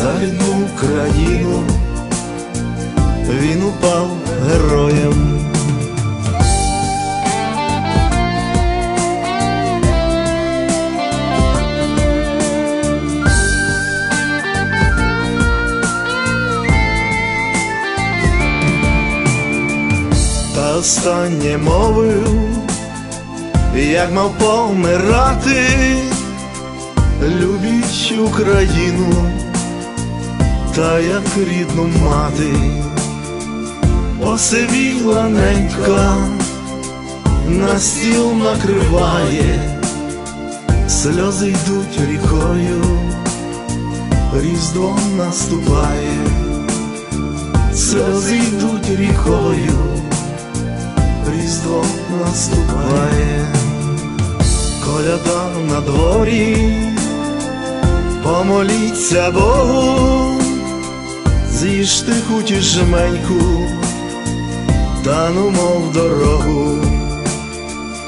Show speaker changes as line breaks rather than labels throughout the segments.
за рідну країну, він упав героєм. Та останнє мовив, як мав помирати, любіть Україну, та як рідну мати, посивіла ненька, на стіл накриває, сльози йдуть рікою, різдво наступає, сльози йдуть рікою, різдво наступає. Коляда на дворі, помоліться Богу, з'їжте хуті жменьку, та ну мов дорогу,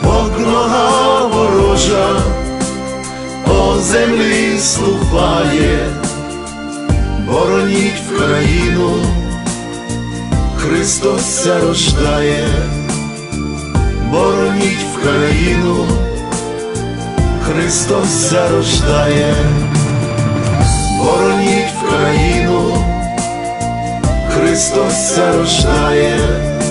Бог нога ворожа, по землі ступає, бороніть в країну, Христос рождає, бороніть в країну. Христос зарождає, бороніть в країну, Христос зарождає.